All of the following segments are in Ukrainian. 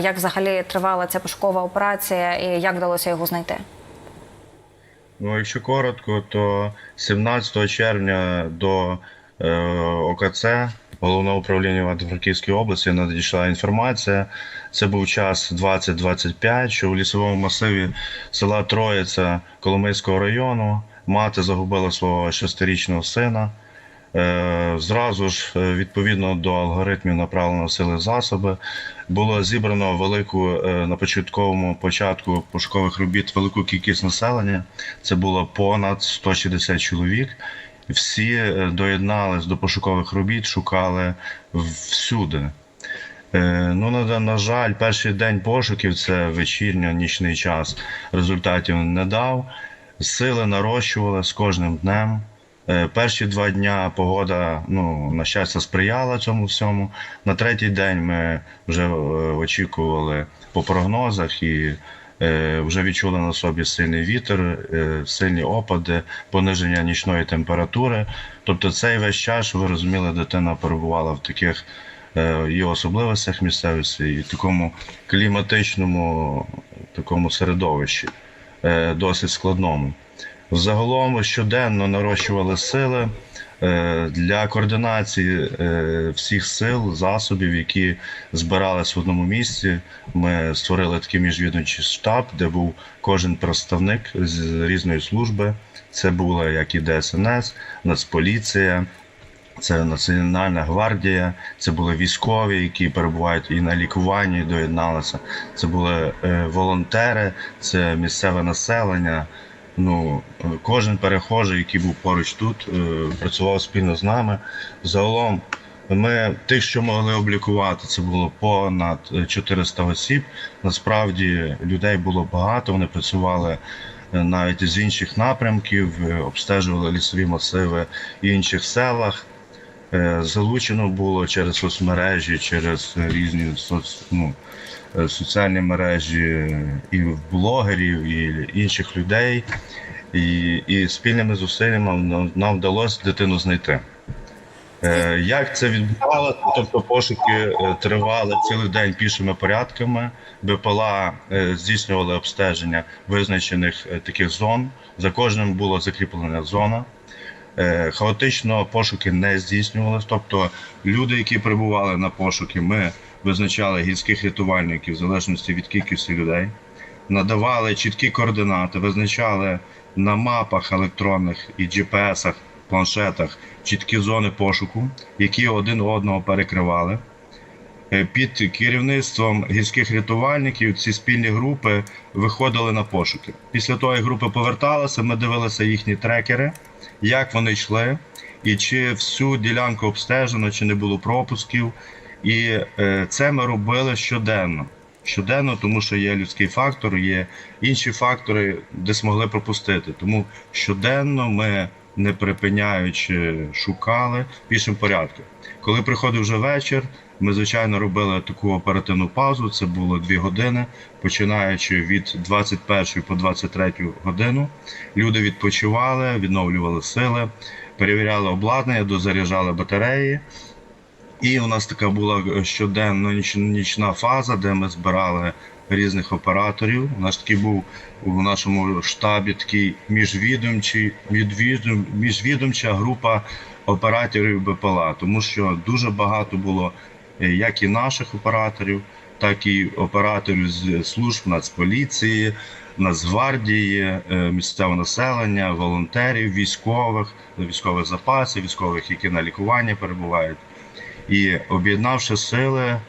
Як взагалі тривала ця пошукова операція і як вдалося його знайти? Ну, якщо коротко, то 17 червня до е, ОКЦ головного управління Івано-Франківської області надійшла інформація. Це був час 20-25, що в лісовому масиві села Троїця Коломийського району мати загубила свого шестирічного сина. Е, Зразу ж, е, відповідно до алгоритмів направлено сили засоби, було зібрано велику е, на початковому початку пошукових робіт велику кількість населення. Це було понад 160 чоловік. Всі доєднались до пошукових робіт, шукали всюди. Ну, на, на жаль, перший день пошуків це вечірньо-нічний час. Результатів не дав. Сили нарощували з кожним днем. Е, Перші два дня погода, ну, на щастя, сприяла цьому всьому. На третій день ми вже е, очікували по прогнозах і е, вже відчули на собі сильний вітер, сильні опади, пониження нічної температури. Тобто цей весь час, ви розуміли, дитина перебувала в таких і особливостях місцевості, і такому кліматичному такому середовищі, досить складному. Загалом щоденно нарощували сили е, для координації е, всіх сил, засобів, які збирались в одному місці. Ми створили такий міжвідомчий штаб, де був кожен представник з різної служби. Це була як і ДСНС, Нацполіція, це Національна гвардія, це були військові, які перебувають і на лікуванні, доєдналися. Це були е, волонтери, це місцеве населення. Ну, е, кожен перехожий, який був поруч тут, е, працював спільно з нами. Загалом, ми тих, що могли облікувати, це було понад е, 400 осіб. Насправді людей було багато. Вони працювали е, навіть з інших напрямків, е, обстежували лісові масиви в інших селах. Е, Залучено було через соцмережі, через різні соц, ну, е, соціальні мережі і блогерів, і інших людей. І, і спільними зусиллями нам, вдалося дитину знайти. Е, Як це відбувалося? Тобто пошуки тривали цілий день пішими порядками. БПЛА здійснювали обстеження визначених таких зон. За кожним була закріплена зона. Е, Хаотично пошуки не здійснювалися. Тобто люди, які прибували на пошуки, ми визначали гірських рятувальників в залежності від кількості людей, надавали чіткі координати, визначали на мапах електронних і GPS-ах, планшетах чіткі зони пошуку, які один одного перекривали. Е, Під керівництвом гірських рятувальників ці спільні групи виходили на пошуки. Після того, як групи поверталися, ми дивилися їхні трекери, як вони йшли, і чи всю ділянку обстежено, чи не було пропусків. І е, це ми робили щоденно. Щоденно, тому що є людський фактор, є інші фактори, де змогли пропустити. Тому щоденно ми, не припиняючи, шукали пішим порядку. Коли приходив вже вечір, ми звичайно робили таку оперативну паузу. Це було дві години, починаючи від 21 по 23 годину. Люди відпочивали, відновлювали сили, перевіряли обладнання, дозаряджали батареї. І у нас така була щоденна нічна фаза, де ми збирали різних операторів. У нас такий був у нашому штабі такий міжвідомчий, міжвідомча група операторів БПЛА, тому що дуже багато було е, як і наших операторів, так і операторів з служб Нацполіції, Нацгвардії, е, місцевого населення, волонтерів, військових, військових запасів, військових, які на лікуванні перебувають. І об'єднавши сили,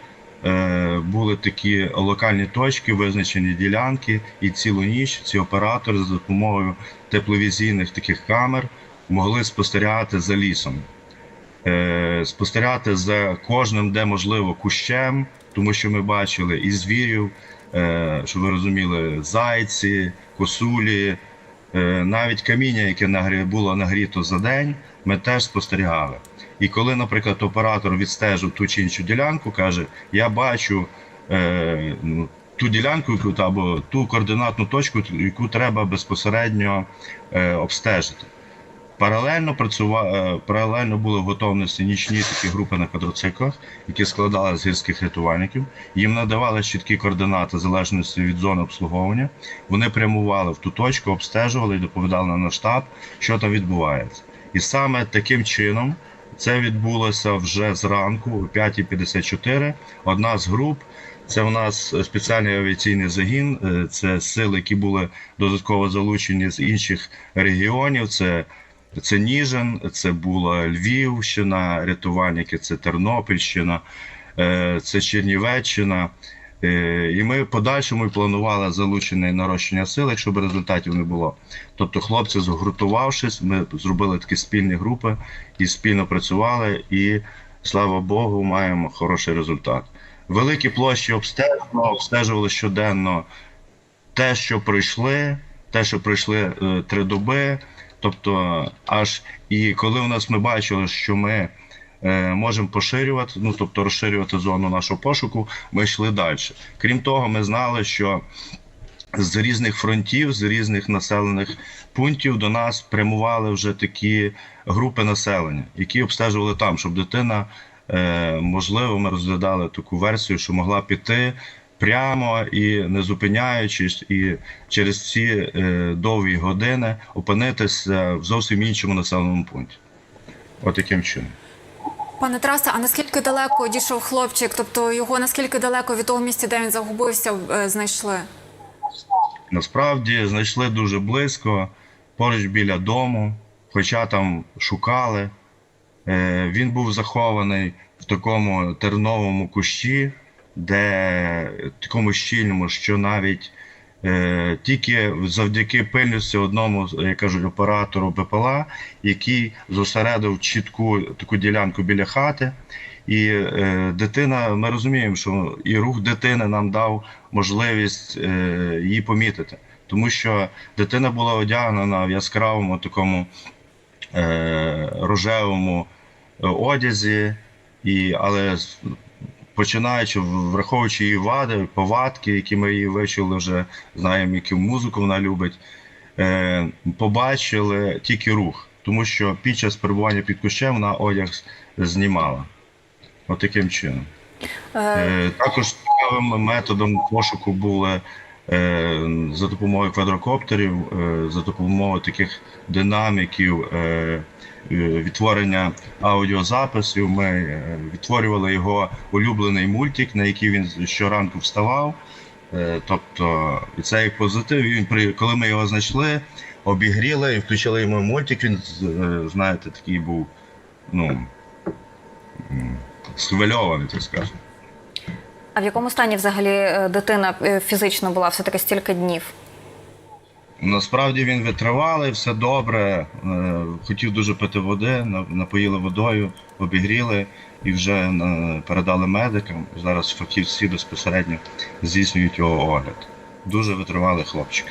е, були такі локальні точки, визначені ділянки, і цілу ніч ці оператори за допомогою тепловізійних таких камер могли спостерігати за лісом, Е, спостерігати за кожним, де можливо, кущем, тому що ми бачили і звірів, е, щоб ви розуміли, зайці, косулі, навіть каміння, яке було нагріто за день, ми теж спостерігали. І коли, наприклад, оператор відстежив ту чи іншу ділянку, каже: Я бачу е, ну, ту ділянку або ту координатну точку, яку треба безпосередньо е, обстежити. Паралельно працюва... е, паралельно були в готовності нічні такі групи на квадроциклах, які складали з гірських рятувальників. Їм надавали чіткі координати в залежності від зони обслуговування. Вони прямували в ту точку, обстежували і доповідали на штаб, що там відбувається. І саме таким чином це відбулося вже зранку, о 5.54. Одна з груп. Це у нас спеціальний авіаційний загін. е, Це сили, які були додатково залучені з інших регіонів. Це це Ніжин, це була Львівщина, рятувальники, це Тернопільщина, е, це Чернівеччина. Е, І ми в подальшому планували залучення нарощення сил, якщо б результатів не було. Тобто, хлопці, згуртувавшись, ми зробили такі спільні групи і спільно працювали, і слава Богу, маємо хороший результат. Великі площі обстежено, обстежували щоденно те, що пройшли, те, що пройшли е, три доби. Тобто, аж і коли у нас ми бачили, що ми можемо поширювати, ну тобто розширювати зону нашого пошуку, ми йшли далі. Крім того, ми знали, що з різних фронтів, з різних населених пунктів до нас прямували вже такі групи населення, які обстежували там, щоб дитина, е, можливо, ми розглядали таку версію, що могла піти прямо і не зупиняючись, і через ці е, довгі години опинитися в зовсім іншому населеному пункті. От яким чином. Пане Тарасе, а наскільки далеко дійшов хлопчик? Тобто його наскільки далеко від того місця, де він загубився, е, знайшли? Насправді знайшли дуже близько, поруч біля дому, хоча там шукали. Е, Він був захований в такому терновому кущі, де такому щільному, що навіть е, тільки завдяки пильності одному, як кажуть, оператору БПЛА, який зосередив чітку таку ділянку біля хати. І е, дитина, ми розуміємо, що і рух дитини нам дав можливість е, її помітити, тому що дитина була одягнена в яскравому такому е, рожевому е, одязі, і, але починаючи, враховуючи її вади, повадки, які ми її вивчили вже, знаємо, яку музику вона любить, е, побачили тільки рух, тому що під час перебування під кущем вона одяг знімала. От таким чином. Е, Е, Також цікавим методом пошуку були за допомогою квадрокоптерів, е, за допомогою таких динаміків, е, е, відтворення аудіозаписів. Ми е, відтворювали його улюблений мультик, на який він щоранку вставав. Е, Тобто, і це як позитив. Він коли ми його знайшли, обігріли і включили йому мультик. Він е, знаєте, такий був, ну схвильований, так скажемо. А в якому стані взагалі е, дитина е, фізично була все таки стільки днів? Насправді він витривалий, все добре. е, Хотів дуже пити води, напоїли водою, обігріли і вже передали медикам. Зараз фахівці безпосередньо здійснюють його огляд. Дуже витривалий хлопчик.